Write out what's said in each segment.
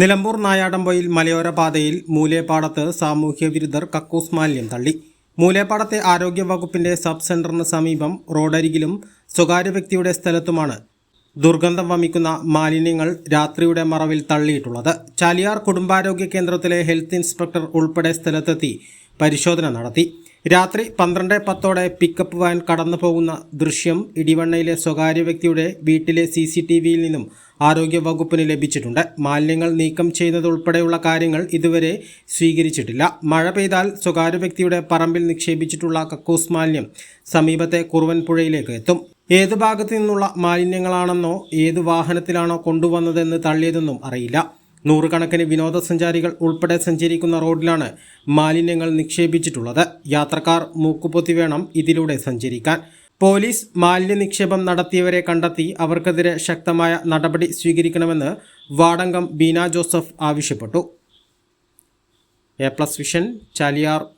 നിലമ്പൂർ നായാടമ്പൊയിൽ മലയോര പാതയിൽ മൂലേപ്പാടത്ത് സാമൂഹ്യ വിരുദ്ധർ കക്കൂസ് മാലിന്യം തള്ളി. മൂലേപ്പാടത്തെ ആരോഗ്യ വകുപ്പിന്റെ സബ് സെന്ററിന് സമീപം റോഡരികിലും സ്വകാര്യ വ്യക്തിയുടെ സ്ഥലത്തുമാണ് ദുർഗന്ധം വമിക്കുന്ന മാലിന്യങ്ങൾ രാത്രിയുടെ മറവിൽ തള്ളിയിട്ടുള്ളത്. ചാലിയാർ കുടുംബാരോഗ്യ കേന്ദ്രത്തിലെ ഹെൽത്ത് ഇൻസ്പെക്ടർ ഉൾപ്പെടെ സ്ഥലത്തെത്തി പരിശോധന നടത്തി. രാത്രി പന്ത്രണ്ട് പത്തോടെ പിക്കപ്പ് വാൻ കടന്നു പോകുന്ന ദൃശ്യം ഇടിവണ്ണയിലെ സ്വകാര്യ വ്യക്തിയുടെ വീട്ടിലെ സി സി ടി വിയിൽ നിന്നും ആരോഗ്യ വകുപ്പിന് ലഭിച്ചിട്ടുണ്ട്. മാലിന്യങ്ങൾ നീക്കം ചെയ്യുന്നതുൾപ്പെടെയുള്ള കാര്യങ്ങൾ ഇതുവരെ സ്വീകരിച്ചിട്ടില്ല. മഴ പെയ്താൽ സ്വകാര്യ വ്യക്തിയുടെ പറമ്പിൽ നിക്ഷേപിച്ചിട്ടുള്ള കക്കൂസ് മാലിന്യം സമീപത്തെ കുറുവൻപുഴയിലേക്ക് എത്തും. ഏത് ഭാഗത്തു നിന്നുള്ള മാലിന്യങ്ങളാണെന്നോ ഏത് വാഹനത്തിലാണോ കൊണ്ടുവന്നതെന്ന് തള്ളിയതെന്നും അറിയില്ല. നൂറുകണക്കിന് വിനോദസഞ്ചാരികൾ ഉൾപ്പെടെ സഞ്ചരിക്കുന്ന റോഡിലാണ് മാലിന്യങ്ങൾ നിക്ഷേപിച്ചിട്ടുള്ളത്. യാത്രക്കാർ മൂക്കുപൊത്തി വേണം ഇതിലൂടെ സഞ്ചരിക്കാൻ. പോലീസ് മാലിന്യ നിക്ഷേപം നടത്തിയവരെ കണ്ടെത്തി അവർക്കെതിരെ ശക്തമായ നടപടി സ്വീകരിക്കണമെന്ന് വാടങ്കം ബീന ജോസഫ് ആവശ്യപ്പെട്ടു. A plus vision Chaliyar.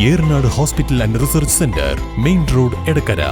Eranad hospital and research centre main road Edakkara.